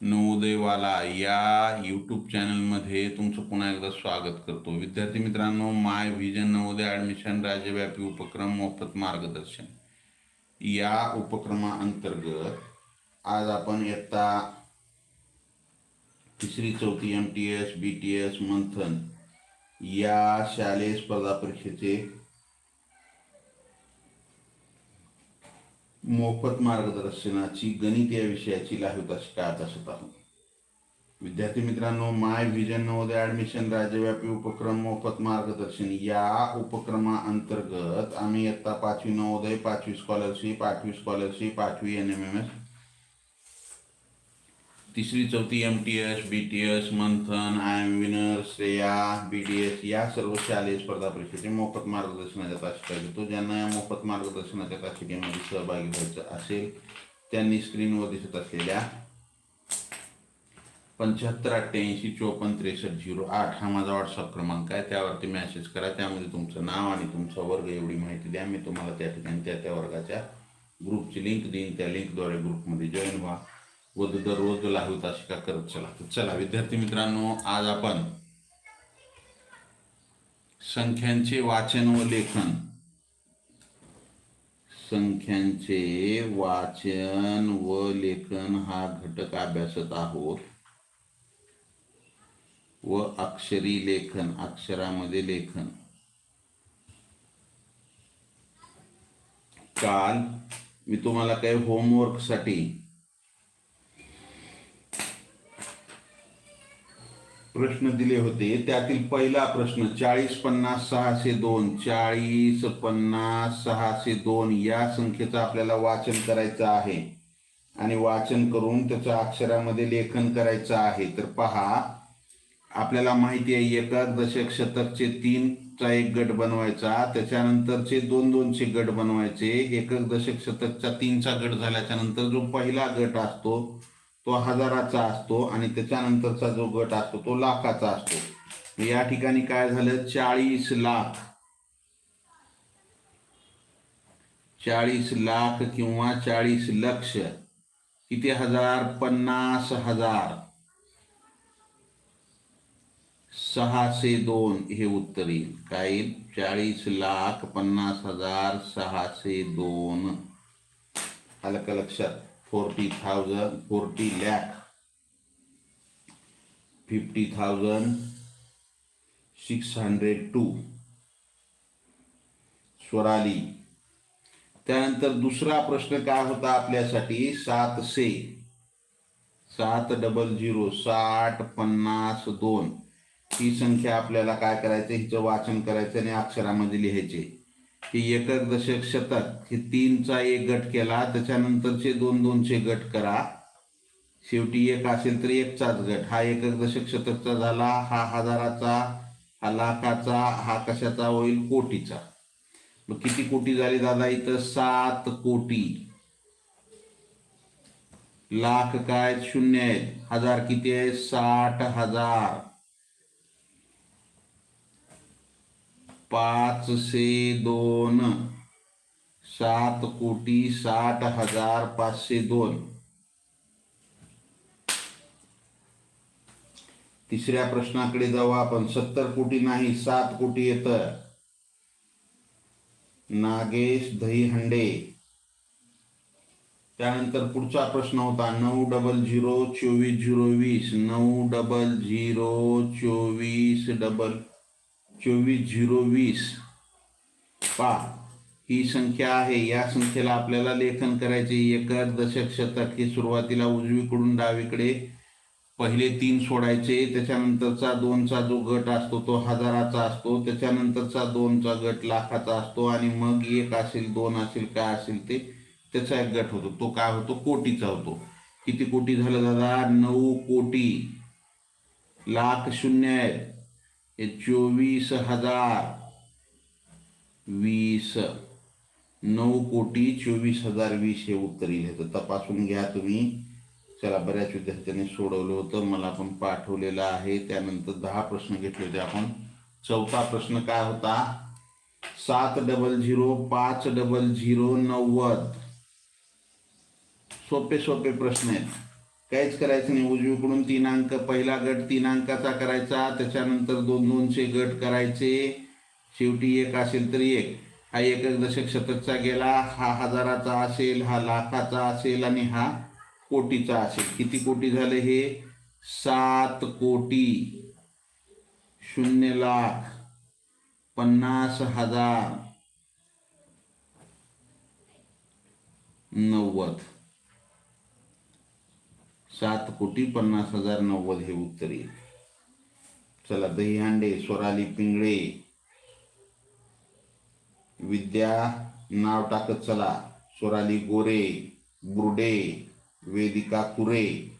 नवोदयवाला या यूट्यूब चॅनलमध्ये तुमचं पुन्हा एकदा स्वागत करतो. विद्यार्थी मित्रांनो माय व्हिजन नवोदय ॲडमिशन राज्यव्यापी उपक्रम मोफत मार्गदर्शन. या उपक्रमाअंतर्गत आज आपण इयत्ता तिसरी चौथी M T S B T S Manthan या शालेय स्पर्धा परीक्षेचे मोफत मार्गदर्शनाची गणित या विषयाची लाईव्ह तासिका अभ्यासत आहोत. विद्यार्थी मित्रांनो माय व्हिजन नवोदय ऍडमिशन राज्यव्यापी उपक्रम मोफत मार्गदर्शन. या उपक्रमाअंतर्गत आम्ही इयत्ता पाचवी नवोदय पाचवी स्कॉलरशिप आठवी स्कॉलरशिप आठवी एन एम एम एस तिसरी चौथी M T S B T S Manthan I M Shreya B D S या सर्व शालेय स्पर्धा परीक्षेचे मोफत मार्गदर्शनाच्या तासिका घेतो. ज्यांना या मोफत मार्गदर्शनाच्या तासिकेमध्ये सहभागी व्हायचं असेल त्यांनी स्क्रीनवर दिसत असलेल्या पंच्याहत्तर अठ्ठ्याऐंशी चोपन्न त्रेसष्ट झिरो आठ हा माझा व्हॉट्सअप क्रमांक आहे. त्यावरती मेसेज करा. त्यामध्ये तुमचं नाव आणि तुमचा वर्ग एवढी माहिती द्या. मी तुम्हाला त्या ठिकाणी त्या त्या वर्गाच्या ग्रुपची लिंक देईन. त्या लिंकद्वारे ग्रुपमध्ये जॉईन व्हा. व दररोज लाहू तासिका करत चला. तर चला विद्यार्थी मित्रांनो आज आपण संख्यांचे वाचन व लेखन. संख्यांचे वाचन व लेखन हा घटक अभ्यासत आहोत. व अक्षरी लेखन अक्षरामध्ये लेखन. काल मी तुम्हाला काही होमवर्कसाठी प्रश्न दिले होते. त्यातील पहिला प्रश्न चाळीस पन्नास सहाशे दोन. चाळीस पन्नास सहाशे दोन या संख्येचं आपल्याला वाचन करायचं आहे. आणि वाचन करून त्याचं अक्षरामध्ये लेखन करायचं आहे. तर पहा आपल्याला माहिती आहे एकक दशक शतकचे तीनचा एक गट बनवायचा. त्याच्यानंतरचे दोन दोनचे गट बनवायचे. एकक दशक शतकचा तीनचा गट झाल्याच्यानंतर जो पहिला गट असतो तो हजाराचा असतो आणि त्याच्यानंतरचा जो गट असतो तो लाखाचा असतो. या ठिकाणी काय झालं? चाळीस लाख. चाळीस लाख किंवा चाळीस लक्ष. किती हजार? पन्नास हजार. सहाशे दोन हे उत्तर येईल. काय येईल? चाळीस लाख पन्नास हजार सहाशे दोन. आलं का लक्षात? Forty thousand forty lakh fifty thousand six hundred two Swarali. त्यानंतर दुसरा प्रश्न काय होता आपल्यासाठी? सातशे. सात डबल झिरो साठ पन्नास दोन. ही संख्या आपल्याला काय करायचं? हिचं वाचन करायचं आणि अक्षरामध्ये लिहायचे. की एकक दशक शतक हे तीनचा एक गट केला त्याच्यानंतरचे दोन दोनशे गट करा. शेवटी एक असेल तर एकचाच गट. हा एकक दशक शतकचा झाला हा हजाराचा हा लाखाचा हा कशाचा होईल? कोटीचा. मग किती कोटी झाली दादा इथं? सात कोटी. लाख काय? शून्य आहेत. हजार किती आहे? साठ हजार. पाचशे दोन, सात कोटी साठ हज़ार पाचशे दोन. तिसऱ्या प्रश्नाकडे जाऊ आपण. सत्तर कोटी नाही, सात कोटी येत. नागेश दहीहंडे. त्यानंतर पुढचा प्रश्न होता, नऊ डबल झिरो चोवीस झिरो वीस, नऊ डबल झिरो चोवीस डबल चोवीस झिरो वीस. पा ही संख्या आहे. या संख्येला आपल्याला लेखन करायचे एकाच दशक शतक हे सुरुवातीला उजवीकडून डावीकडे पहिले तीन सोडायचे. त्याच्यानंतरचा दोनचा जो गट असतो तो हजाराचा असतो. त्याच्यानंतरचा दोनचा गट लाखाचा असतो. आणि मग एक असेल दोन असेल काय असेल ते त्याचा एक गट होतो. तो काय होतो? कोटीचा होतो. किती कोटी झालं दादा? नऊ कोटी. लाख शून्य आहेत. हे चोवीस हजार वीस. नऊ कोटी चोवीस हजार वीस हे उत्तर येईल तर तपासून घ्या तुम्ही. चला बऱ्याच विद्यार्थ्यांनी सोडवलं होतं. मला पण पाठवलेलं आहे. त्यानंतर दहा प्रश्न घेतले होते आपण. चौथा प्रश्न काय होता? सात डबल झिरो पाच डबल झिरो नव्वद. सोपे सोपे प्रश्न आहेत. काहीच करायचं नाही. उजवीकडून तीन अंक पहिला गट तीन अंकाचा करायचा त्याच्यानंतर दोन दोनशे गट करायचे. शेवटी एक असेल तर एक. हा एक दशक शतकचा गेला. हा हजाराचा असेल हा लाखाचा असेल आणि हा कोटीचा असेल. किती कोटी झाले हे? सात कोटी. शून्य लाख. पन्नास हजार. नव्वद. सात कोटी पन्नास हजार नव्वद हे उत्तर येईल. चला दहीहांडे स्वराली पिंगळे. विद्या नाव टाकत चला. स्वराली गोरे बुरडे वेदिका कुरे.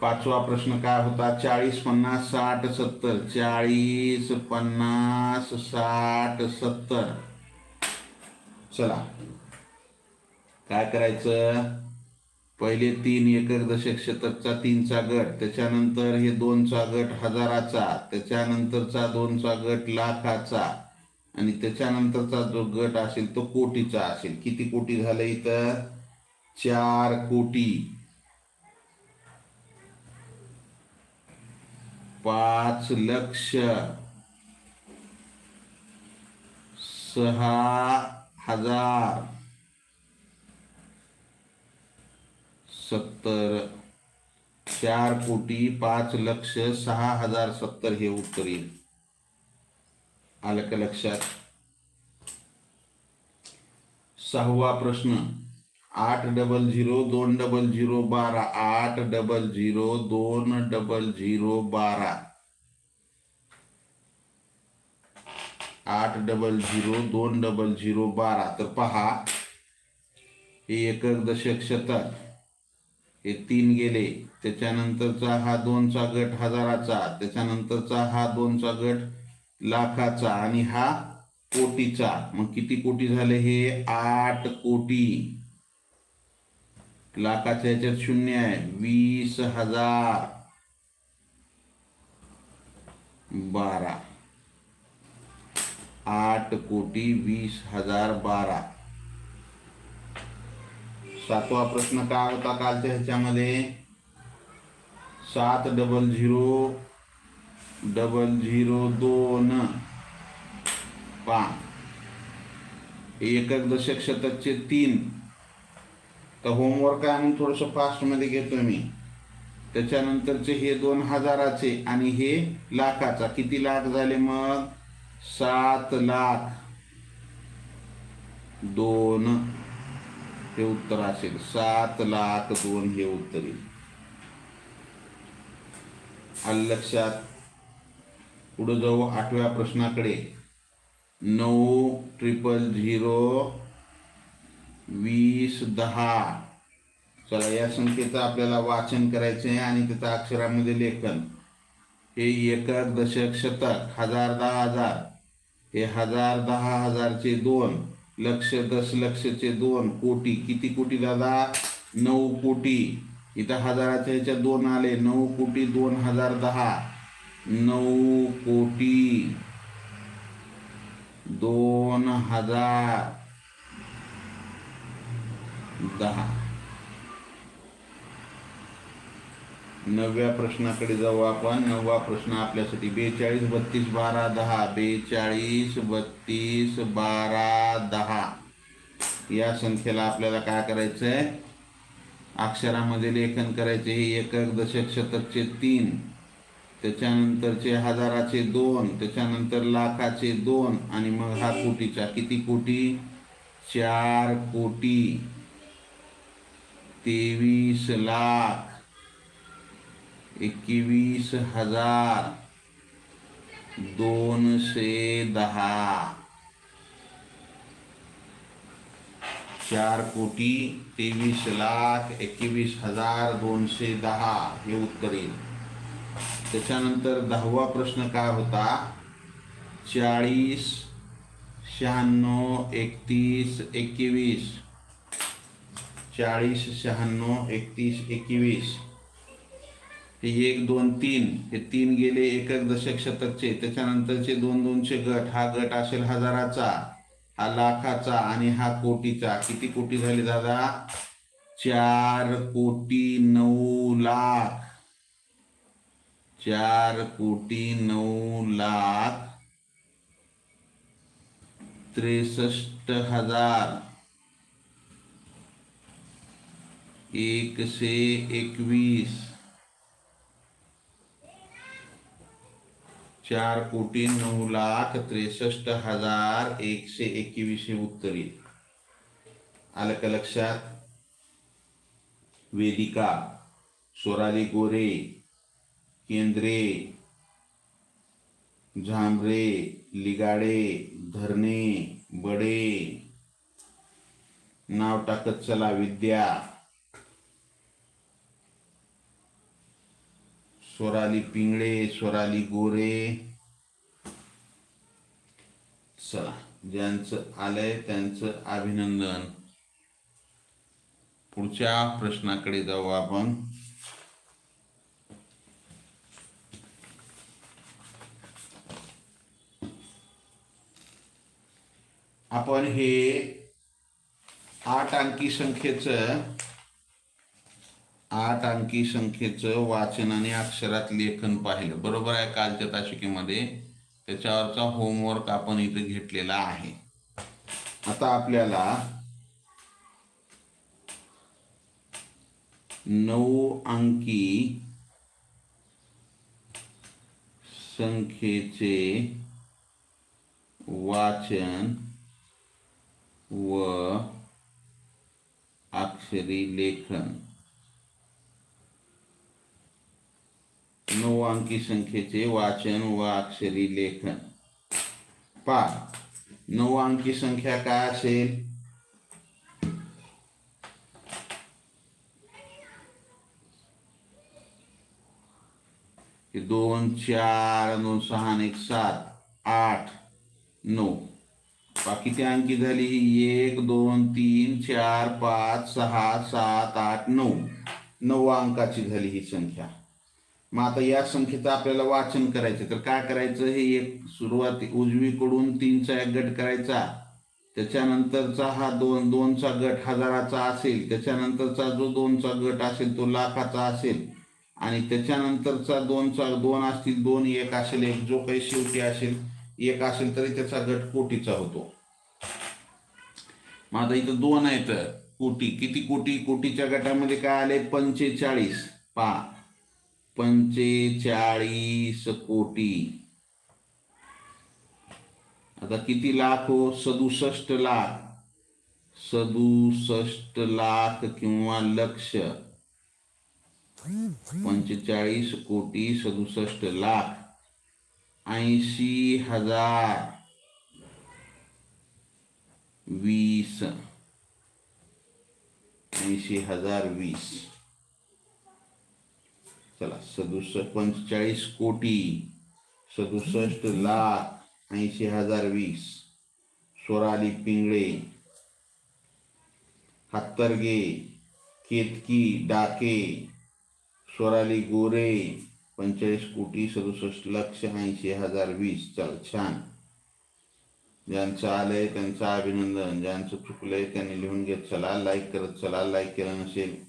पाचवा प्रश्न काय होता? चाळीस पन्नास साठ सत्तर. चाळीस पन्नास साठ सत्तर. चला. काय करायचं? पहिले तीन एकर दशक शतकचा तीनचा गट त्याच्यानंतर हे दोनचा गट हजाराचा त्याच्यानंतरचा दोनचा गट लाखाचा आणि त्याच्यानंतरचा जो गट असेल तो कोटीचा असेल. किती कोटी झालं इथं? चार कोटी. पाच लक्ष. सहा हजार सत्तर. चार कोटी पाच लक्ष सहा हजार सत्तर हे उत्तर येईल. आलं का लक्षात? सहावा प्रश्न. आठ डबल झिरो दोन डबल झिरो बारा. आठ डबल झिरो दोन डबल झिरो बारा. आठ डबल झिरो दोन डबल झिरो बारा. तर पहा हे एकक दशक शतक हे तीन गेले. त्याच्यानंतरचा हा दोनचा गट हजाराचा त्याच्यानंतरचा हा दोनचा गट लाखाचा आणि हा कोटीचा. मग किती कोटी झाले हे? आठ कोटी. लाखाच्या ह्याच्यात शून्य आहे. वीस हजार बारा. आठ कोटी वीस हजार बारा. सातवा प्रश्न काय होता कालच्या ह्याच्यामध्ये? सात डबल झिरो डबल झिरो दोन. पाच. एकक दशक शतकचे तीन. तर होमवर्क आहे म्हणून थोडंसं फास्टमध्ये घेतो मी. त्याच्यानंतरचे हे दोन हजाराचे आणि हे लाखाचा. किती लाख झाले मग? सात लाख दोन हे उत्तर असेल. सात लाख दोन हे उत्तर येईल. आलं लक्षात पुढे जाऊ आठव्या प्रश्नाकडे. नऊ ट्रिपल झिरो वीस दहा. चला या संख्येचं आपल्याला वाचन करायचं आहे आणि त्याचं अक्षरामध्ये लेखन. हे एक दशक शतक हजार दहा हजार. हे हजार दहा हजारचे दोन लक्ष दस लक्षचे दोन कोटी. किती कोटी दादा? नऊ कोटी. इथं हजाराच्या ह्याच्यात दोन आले. नऊ कोटी दोन हजार दहा. नऊ कोटी. दोन हजार दहा. नवव्या प्रश्नाकडे जाऊ आपण. नववा प्रश्न आपल्यासाठी बेचाळीस बत्तीस बारा दहा. बेचाळीस बत्तीस बारा दहा. या संख्येला आपल्याला काय करायचं आहे अक्षरामध्ये लेखन करायचे. हे एकक दशक शतकचे तीन. त्याच्यानंतरचे हजाराचे दोन. त्याच्यानंतर लाखाचे दोन. आणि मग हा कोटीचा. किती कोटी? चार कोटी. तेवीस लाख. एकवीस हजार दोनशे दहा. चार कोटी तेवीस लाख एकवीस हजार दोनशे दहा हे उत्तर येईल. त्याच्यानंतर दहावा प्रश्न काय होता? चाळीस शहाण्णव एकतीस एकवीस. चाळीस शहाण्णव एकतीस एकवीस. हे एक दोन तीन हे तीन गेले एकक दशक शतकचे. त्याच्यानंतरचे दोन दोनशे गट हा गट असेल हजाराचा हा लाखाचा आणि हा कोटीचा. किती कोटी झाले दादा? चार कोटी नऊ लाख. चार कोटी नऊ लाख त्रेसष्ट हजार. एकशे एकवीस. चार कोटी नऊ लाख त्रेसष्ट हजार एकशे एकवीस हे उत्तर. येईल आलं का लक्षात? वेदिका सोराली गोरे केंद्रे झांबरे लिगाडे धरणे बडे. नाव टाकत चला विद्या. स्वराली पिंगळे स्वराली गोरे. चला ज्यांचं आलंय त्यांचं अभिनंदन. पुढच्या प्रश्नाकडे जाऊ आपण. आपण हे आठ अंकी संख्येचं आठ अंकी संख्येचं वाचन आणि अक्षरात लेखन पाहिलं. बरोबर आहे कालच्या ताशिकेमध्ये त्याच्यावरचा होमवर्क आपण इथे घेतलेला आहे. आता आपल्याला नऊ अंकी संख्येचे वाचन व अक्षरी लेखन. नऊ अंकी संख्येचे वाचन व अक्षरी लेखन. पाच नऊ अंकी संख्या काय असेल? दोन चार दोन सहा एक सात आठ नऊ. पा किती अंकी झाली एक दोन तीन चार पाच सहा सात आठ नऊ. नऊ अंकाची झाली ही संख्या. मग आता या संख्येचं आपल्याला वाचन करायचं. तर काय करायचं? हे एक सुरुवाती उजवीकडून तीनचा एक गट करायचा. त्याच्यानंतरचा हा दोन दोनचा गट हजाराचा असेल. त्याच्यानंतरचा जो दोनचा गट असेल तो लाखाचा असेल. आणि त्याच्यानंतरचा दोनचा दोन असतील दोन एक असेल एक जो काही शेवटी असेल एक असेल तरी त्याचा गट कोटीचा होतो. मग आता इथं दोन आहेत. कोटी. किती कोटी? कोटीच्या गटामध्ये काय आले पंचेचाळीस. पा पंचेचाळीस कोटी. आता किती लाख हो? सदुसष्ट लाख. सदुसष्ट लाख किंवा लक्ष. पंचेचाळीस कोटी सदुसष्ट लाख. ऐंशी हजार. वीस. ऐंशी हजार वीस. चला सदुसष्ट पंचेचाळीस कोटी सदुसष्ट लाख ऐंशी हजार वीस. सोराली पिंगळे हत्तरगे केतकी डाके स्वराली गोरे पंचेचाळीस कोटी सदुसष्ट लक्ष ऐंशी हजार वीस. चल छान. ज्यांचं आलंय त्यांचं अभिनंदन ज्यांचं चुकलंय त्यांनी लिहून घेत चला लाईक करत चला लाईक केलं नसेल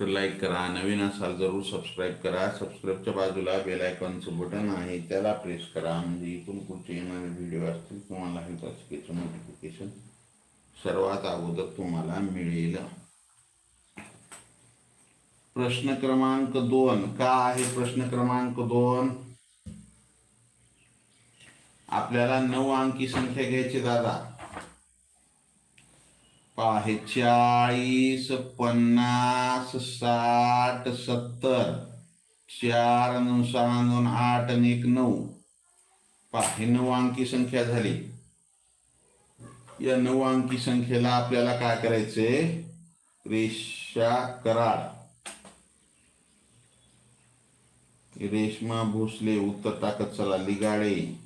तर लाईक करा नवीन असाल जरूर सबस्क्राईब करा. सबस्क्राईबच्या बाजूला बेल आयकॉनचं बटन आहे त्याला प्रेस करा. म्हणजे इथून पुढचे येणारे व्हिडिओ असतील तुम्हाला हे तासिकेचं नोटिफिकेशन सर्वात अगोदर तुम्हाला मिळेल. प्रश्न क्रमांक दोन. का आहे प्रश्न क्रमांक दोन? आपल्याला नऊ अंकी संख्या घ्यायची दादा. चाळीस पन्नास साठ सत्तर चार नऊ सहा दोन आठ आणि एक नऊ. पाहे नऊ अंकी संख्या झाली. या नऊ अंकी संख्येला आपल्याला काय करायचे? रेषा कराड. रेशमा भोसले उत्तर टाकत चला लिगाडे.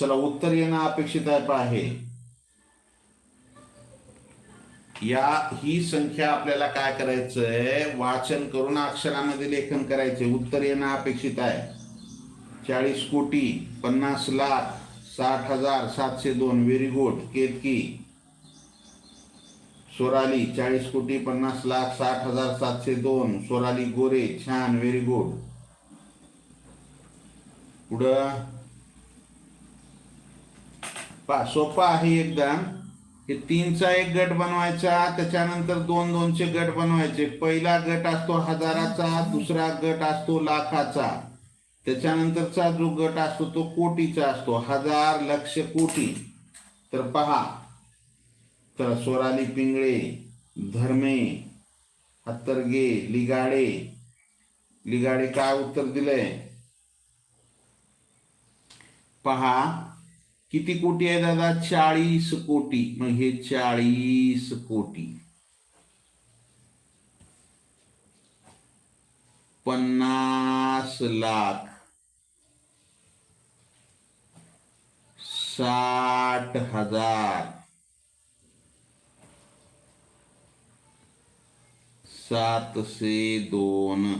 चला उत्तर येणं अपेक्षित आहे आहे या ही संख्या आपल्याला काय करायचंय? वाचन करून अक्षरामध्ये लेखन करायचे उत्तर येणं अपेक्षित आहे. चाळीस कोटी पन्नास लाख साठ हजार सातशे दोन. Very good Ketaki. सोराली चाळीस कोटी पन्नास लाख साठ हजार सातशे दोन. सोराली गोरे छान. व्हेरी गुड पुढं. पा सोपा आहे एकदम. हे तीनचा एक गट बनवायचा त्याच्यानंतर दोन दोनचे गट बनवायचे. पहिला गट असतो हजाराचा दुसरा गट असतो लाखाचा. त्याच्यानंतरचा जो गट असतो तो कोटीचा असतो. हजार लक्ष कोटी. तर पहा तर सोराली पिंगळे धर्मे हत्तरगे लिगाडे. लिगाडे काय उत्तर दिलंय? पहा किती कोटी आहे दादा? चाळीस कोटी. मग हे चाळीस कोटी. पन्नास लाख. साठ हज़ार. सातशे दोन.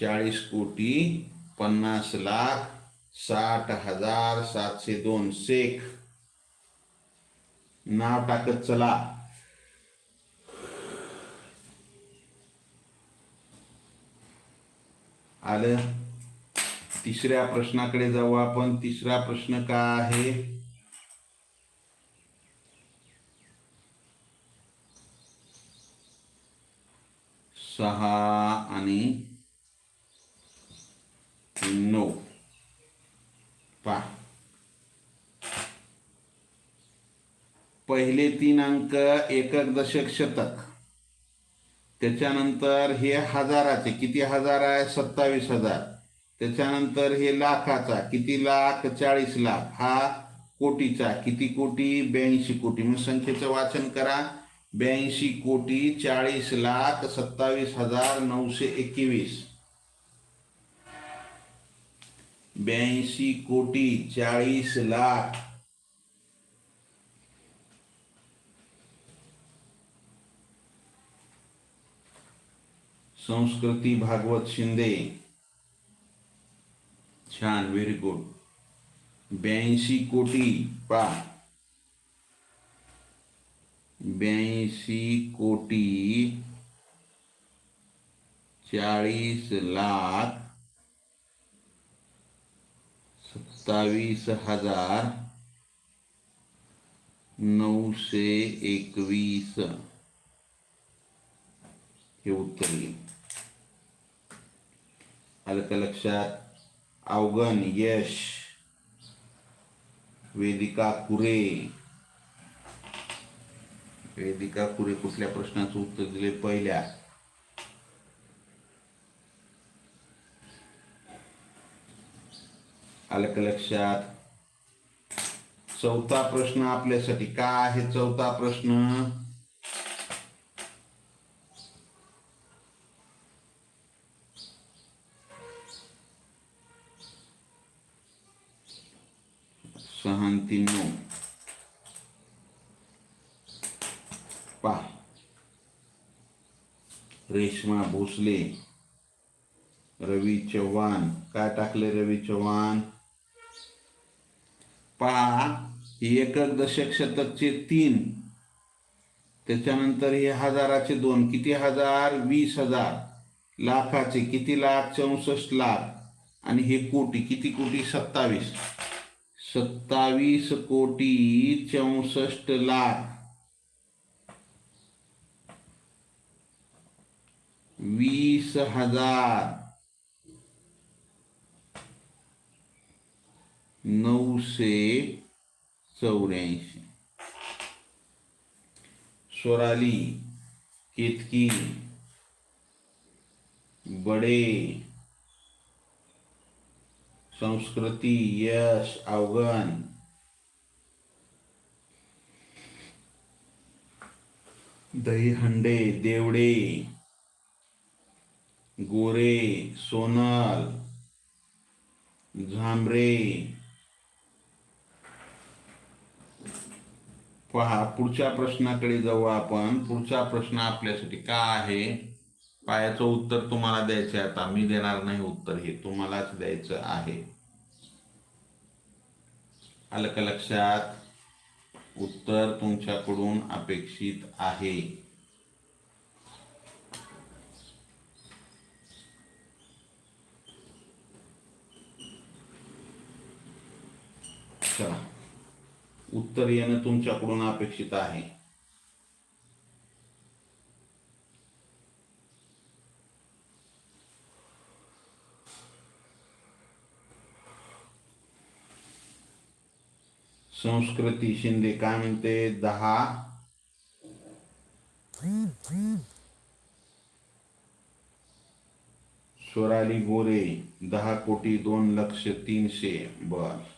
चाळीस कोटी पन्नास लाख. साठ हजार सातशे दोन शेख. नाव टाकत चला. आलं? तिसऱ्या प्रश्नाकडे जाऊ आपण. तिसरा प्रश्न का आहे? सहा आणि नऊ. पहा पहिले तीन अंक एकक दशक शतक. त्याच्यानंतर हे हजाराचे किती हजार आहे? सत्तावीस हजार. त्याच्यानंतर हे लाखाचा किती लाख? चाळीस लाख. हा कोटीचा किती कोटी? ब्याऐंशी कोटी. मग संख्येचं वाचन करा. ब्याऐंशी कोटी चाळीस लाख सत्तावीस हजार नऊशे एकवीस. ब्याऐंशी कोटी चाळीस लाख। संस्कृती भागवत शिंदे। छान वेरी गुड ब्याऐंशी कोटी पा। ब्याऐंशी कोटी चाळीस लाख। सत्तावीस हजार नऊशे एकवीस. हे उत्तर येईल आलं का लक्षात. अवगण यश. वेदिका कुरे. वेदिका कुरे कुठल्या प्रश्नाचं उत्तर दिले पहिल्या. आलं का लक्षात चौथा प्रश्न आपल्यासाठी काय आहे? चौथा प्रश्न. सहांती नऊ. पा. रेश्मा भोसले. रवी चव्हाण. काय टाकले रवी चव्हाण? पहा एकक दशक शतकचे तीन. त्याच्यानंतर हे हजाराचे दोन. किती हजार? वीस हजार. लाखाचे किती लाख? चौसष्ट लाख. आणि हे कोटी किती कोटी? सत्तावीस. सत्तावीस कोटी चौसष्ट लाख. वीस हजार. नऊशे चौऱ्याऐंशी. स्वराली केतकी बडे संस्कृती यश अवगण. दहीहंडे देवडे गोरे सोनल झांबरे पहा पुढच्या प्रश्नाकडे जाऊ आपण. पुढचा प्रश्न आपल्यासाठी का आहे? पायाचं उत्तर तुम्हाला द्यायचं आहे आता. मी देणार नाही उत्तर हे. तुम्हालाच द्यायचं आहे. आलं का लक्षात? उत्तर तुमच्याकडून अपेक्षित आहे. चला. उत्तर येणं तुमच्याकडून अपेक्षित आहे. संस्कृती शिंदे काय म्हणते? दहा. स्वराली गोरे दहा कोटी दोन लक्ष तीनशे. बर.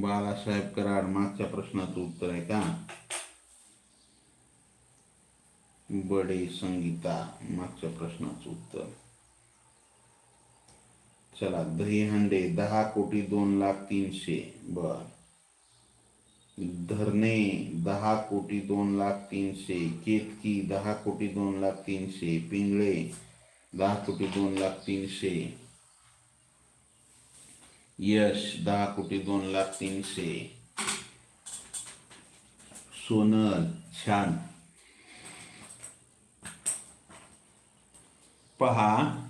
बाळासाहेब कराड मागच्या प्रश्नाचं उत्तर आहे का? बडे संगीता मागच्या प्रश्नाचं उत्तर. चला दहीहंडे दहा कोटी दोन लाख तीनशे. बर. धरणे दहा कोटी दोन लाख तीनशे. केतकी दहा कोटी दोन लाख तीनशे. पिंगळे दहा कोटी दोन लाख तीनशे. यश दहा कोटी दोन लाख तीनशे. सोनल छान. पहा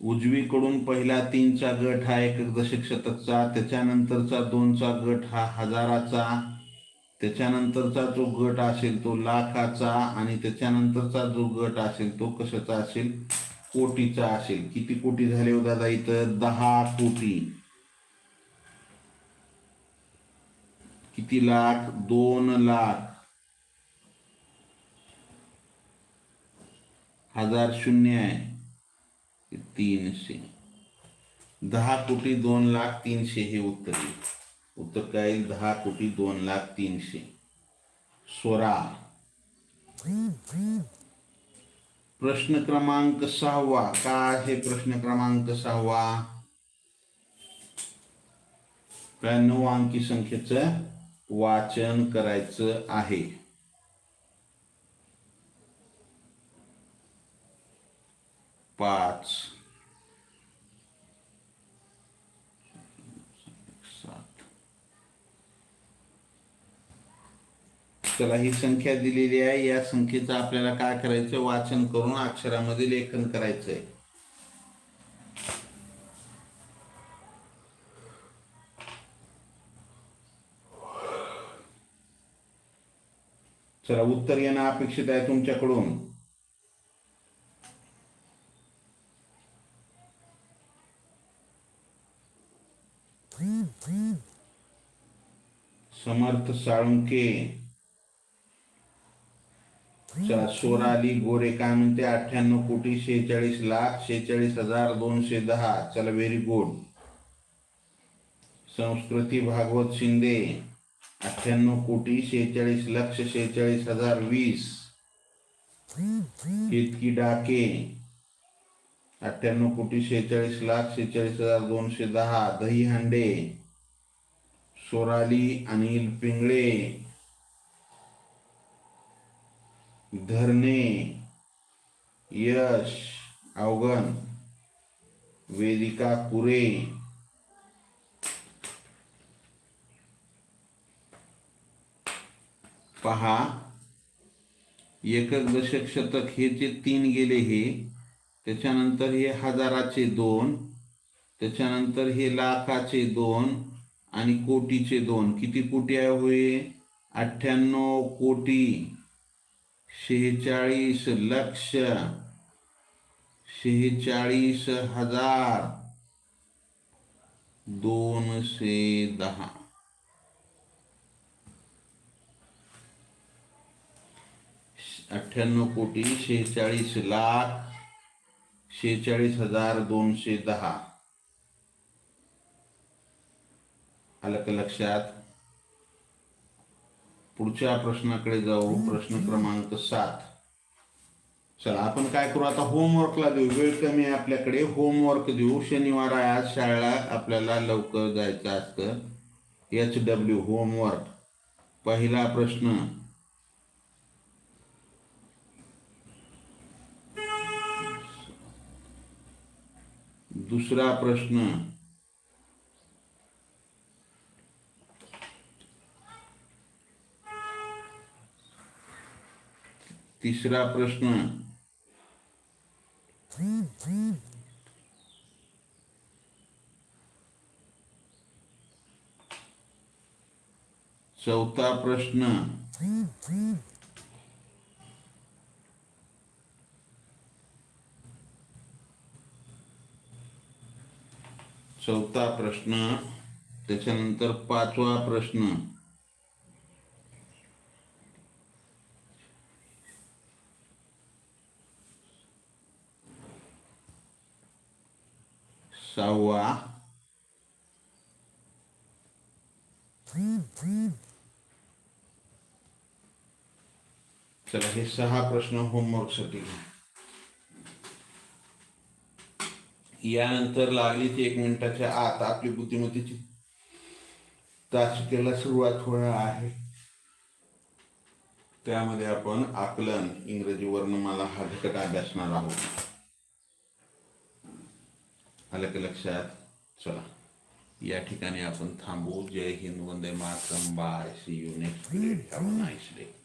उजवीकडून पहिला तीनचा गट हा एक दशक शतकचा त्याच्यानंतरचा दोनचा गट हा हजाराचा त्याच्यानंतरचा जो गट असेल तो लाखाचा आणि त्याच्यानंतरचा जो गट असेल तो कशाचा असेल? कोटीचा असेल. किती कोटी झाले हो दादा इथं? दहा कोटी. किती लाख? दोन लाख. हजार शून्य आहे. तीनशे. दहा कोटी दोन लाख तीनशे हे उत्तर येईल उत्तर काय? येईल दहा कोटी दोन लाख तीनशे. स्वरा प्रश्न क्रमांक सहावा. काय आहे प्रश्न क्रमांक सहावा? काय? नऊ अंकी संख्येचं वाचन करायचं आहे. पाच. त्याला चला ही संख्या दिलेली आहे. या संख्येचं आपल्याला काय करायचं? वाचन करून अक्षरामध्ये लेखन करायचंय. चला उत्तर येणं अपेक्षित आहे तुमच्याकडून. समर्थ साळुंके. चला सोराली गोरे काय म्हणते? अठ्ठ्याण्णव कोटी शेहेचाळीस लाख शेहेचाळीस हजार दोनशे दहा. चला व्हेरी गुड संस्कृती भागवत शिंदे. अठ्ठ्याण्णव कोटी शेहेचाळीस लक्ष शेहेचाळीस हजार वीस. केतकी डाके. अठ्ठ्याण्णव कोटी शेहेचाळीस लाख शेहेचाळीस हजार दोनशे दहा. दही हांडे सोराली अनिल पिंगळे. धरणे. यश अवगण. वेदिका कुरे. पहा. एकक दशक शतक हे जे तीन गेले हे त्याच्यानंतर हे हजाराचे दोन त्याच्यानंतर हे लाखाचे दोन आणि कोटीचे दोन. किती कोटी आहे होय अठ्ठ्याण्णव कोटी. शेहेचाळीस लक्ष. शेहेचाळीस हजार दोनशे दहा. अठ्ठ्याण्णव कोटी शेहेचाळीस लाख शेहेचाळीस हजार दोनशे दहा. आलं का लक्षात. पुढच्या प्रश्नाकडे जाऊ. प्रश्न क्रमांक सात. चला आपण काय करू? आता होमवर्कला देऊ. वेळ कमी आहे आपल्याकडे. होमवर्क देऊ. शनिवार आहे आज. शाळेला आपल्याला लवकर जायचं असतं. एच डब्ल्यू होमवर्क पहिला प्रश्न. दुसरा प्रश्न. तिसरा प्रश्न. चौथा प्रश्न. चौथा प्रश्न त्याच्यानंतर पाचवा प्रश्न. सहावा. चला हे सहा प्रश्न होमवर्कसाठी घ्या. यानंतर लागली ती एक मिनिटाच्या आत आपली बुद्धिमत्तेची तासिकेला सुरुवात होणार आहे. त्यामध्ये आपण आकलन इंग्रजी वर्णमाला हा घटक अभ्यासणार आहोत. आलं की लक्षात? चला. या ठिकाणी आपण थांबू. जय Hind Vande Mataram. Bye see you next have nice day